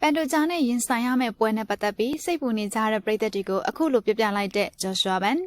ပန်တိုဂျာနဲ့ရင်ဆိုင်ရမယ့်ပွဲနဲ့ပတ်သက်ပြီးစိတ်ပူနေကြတဲ့ပရိသတ်တွေကိုအခုလိုပြပြလိုက်တဲ့ဂျော့ရှွာဘန်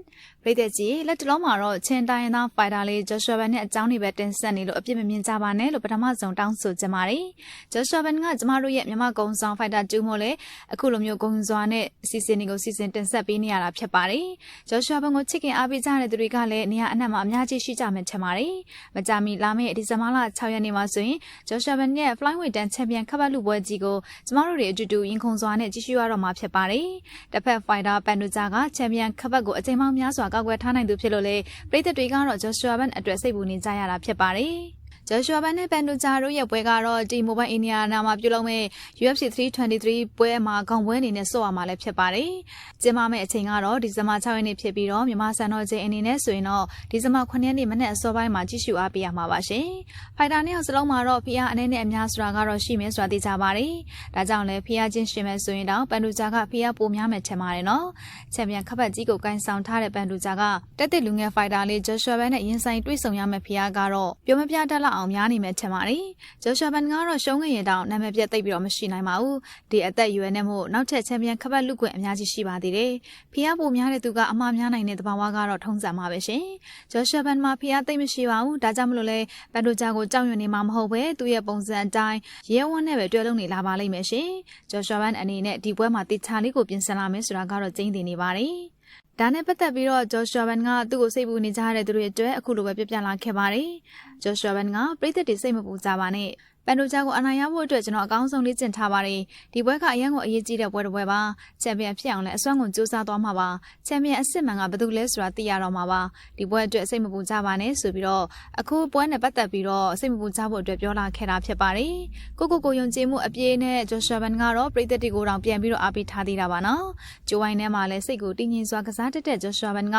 ပရိသတ်ကြီးလက်တလုံးမှာတော့ချင်းတိုင်းရင်းသားဖိုင်တာလေးဂျော့ရှွာဘန်နဲ့အကြောင်းတွေပဲတင်ဆက်နေလို့အပြစ်မမြင်ကြပါနဲ့လို့ပထမဆုံးတောင်းဆိုချင်ပါတယ်ဂျော့ရှွာဘန်ကကျမတို့ရဲ့မြန်မာကုံဆောင်ဖိုင်တာကျူးမို့လေအခုလိုမျိုးဂုံစွာနဲ့အစီအစဉ်တွေကိုစီစဉ်တင်ဆက်ပေးနေရတာဖြစ်ပါတယ်ဂျော့ရှွာဘန်ကိုချစ်ခင်အားပေးကြတဲ့သူတွေကလည်းနေရာအနှံ့မှာအများကြီးရှိကြမယ်ထင်ပါတယ်မကြမီလာမယ့်ဒီဇင်ဘာလ6ရက်နေ့မှာဆိုရင်ဂျော့ရှွာဘန်ရဲ့ Flyweight တန်ချန်ပီယံခပ်ပတ်လူပွဲကြီးကိုကျမတို့တွေအတူတူရင်ခုန်စွာနဲ့ကြီးစုရတော့မှာဖြစ်ပါတယ်။တစ်ဖက်ဖိုင်တာပန်ဒူဂျာကချန်ပီယံခပ်ပတ်ကိုအချိန်မောင်းများစွာကောက်ွယ်ထားနိုင်သူဖြစ်လို့လေပြည်သက်တွေကတော့ဂျော့ရှွာဘန်အတွက်စိတ်ပူနေကြရတာဖြစ်ပါတယ်။ ဂျော်ရှွာဘန်နဲ့ပန်ဒူဂျာတို့ရဲ့ပွဲကတော့ဒီမိုဘိုင်းအင်ဒီယာနာမှာပြုလုပ်မဲ့ UFC 323ပွဲမှာခေါင်းပွဲအနေနဲ့ဆော့ရမှာလည်းဖြစ်ပါတယ်။ကျင်းပမယ့်အချိန်ကတော့ဒီဇင်ဘာ6ရက်နေ့ဖြစ်ပြီးတော့မြန်မာစံတော်ချိန်အနေနဲ့ဆိုရင်တော့ဒီဇင်ဘာ9ရက်နေ့မနေ့အစောပိုင်းမှာကြည့်ရှုအားပေးရမှာပါရှင်။ဖိုင်တာနှစ်ယောက်စလုံးမှာတော့ဖီအားအနေနဲ့အများဆိုတာကတော့ရှိမယ်ဆိုတာသိကြပါတယ်။ဒါကြောင့်လည်းဖီအားချင်းရှင်မယ်ဆိုရင်တော့ပန်ဒူဂျာကဖီအားပိုများမယ်ထင်ပါတယ်နော်။ချန်ပီယံခပတ်ကြီးကိုကန်ဆောင်ထားတဲ့ပန်ဒူဂျာကတက်တက်လူငယ်ဖိုင်တာလေးဂျော်ရှွာဘန်နဲ့ရင်ဆိုင်တွေ့ဆုံရမယ့်ဖီအားကတော့ပြောမပြတတ်လောက်အောင်များနေမယ်ထင်ပါတယ်။ဂျိုရှွာဘန်ကတော့ရှုံးငရင်တောင်နာမည်ပြတ်သိပ်ပြီးတော့မရှိနိုင်ပါဘူး။ဒီအသက်အရွယ်နဲ့မို့နောက်ထပ်ချန်ပီယံခပတ်လူကွင်အများကြီးရှိပါသေးတယ်။ဖီးယားပိုများတဲ့သူကအမှားများနိုင်တဲ့တဘာဝကတော့ထုံးစံပါပဲရှင်။ဂျိုရှွာဘန်မှာဖီးယားသိပ်မရှိပါဘူး။ဒါကြောင့်မလို့လဲဘန်ဒိုဂျာကိုကြောက်ရွံ့နေမှာမဟုတ်ပဲသူ့ရဲ့ပုံစံအတိုင်းရဲဝန်းနဲ့ပဲတွဲလုံးနေလာပါလိမ့်မယ်ရှင်။ဂျိုရှွာဘန်အနေနဲ့ဒီပွဲမှာတေချာလေးကိုပြင်ဆင်လာမယ်ဆိုတာကတော့ကျင်းတင်နေပါတယ်။ ဒါနဲ့ပတ်သက်ပြီးတော့ဂျော်ရှွာဘန်ကသူ့ကိုစိတ်ပူနေကြတဲ့သူတွေအတွက်အခုလိုပဲပြပြလာခဲ့ပါတယ်။ဂျော်ရှွာဘန်ကပြည်သက်တွေစိတ်မပူကြပါနဲ့။ပန်ဒိုဂျာကိုအနိုင်ရဖို့အတွက်ကျွန်တော်အကောင်းဆုံးလေ့ကျင့်ထားပါတယ်ဒီပွဲကအရန်ကိုအရေးကြီးတဲ့ပွဲတစ်ပွဲပါချန်ပီယံဖြစ်အောင်လည်းအစွမ်းကုန်ကြိုးစားသွားမှာပါချန်ပီယံအစ်စ်မှန်ကဘယ်သူလဲဆိုတာသိရတော့မှာပါဒီပွဲအတွက်စိတ်မပူကြပါနဲ့ဆိုပြီးတော့အခုပွဲနဲ့ပတ်သက်ပြီးတော့စိတ်မပူကြဖို့အတွက်ပြောလာခဲ့တာဖြစ်ပါတယ်ကိုကိုကိုယုံကြည်မှုအပြည့်နဲ့ဂျော်ရှွာဘန်ကတော့ပြည်သက်တွေကိုတောင်ပြန်ပြီးတော့အားပေးထားသေးတာပါနော်ဂျိုဝိုင်းထဲမှာလည်းစိတ်ကိုတည်ငြိမ်စွာကစားတတ်တဲ့ဂျော်ရှွာဘန်က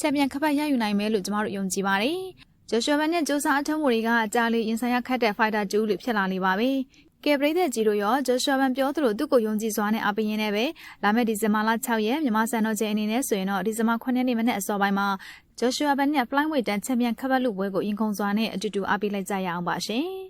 ချန်ပီယံခပတ်ရယူနိုင်မယ်လို့ကျမတို့ယုံကြည်ပါတယ် ဂျိုရှွာဘန်နဲ့ဂျိုးစာအထုံးမူတွေကအကြလေးရင်ဆိုင်ရခတ်တဲ့ဖိုက်တာကျူးတွေဖြစ်လာနေပါပြီ။ကဲပရိသတ်ကြီးတို့ရောဂျိုရှွာဘန်ပြောသလိုသူ့ကိုယုံကြည်စွာနဲ့အပင်းရင်းနဲ့ပဲလာမယ့်ဒီဇင်ဘာလ6ရက်မြန်မာစံတော်ချိန်အနေနဲ့ဆိုရင်တော့ဒီဇင်ဘာ9ရက်နေ့မနေ့အစောပိုင်းမှာဂျိုရှွာဘန်နဲ့ Flyweight တန်ချန်ပီယံခပတ်လူပွဲကိုရင်ခုန်စွာနဲ့အတူတူအားပေးလိုက်ကြရအောင်ပါရှင်။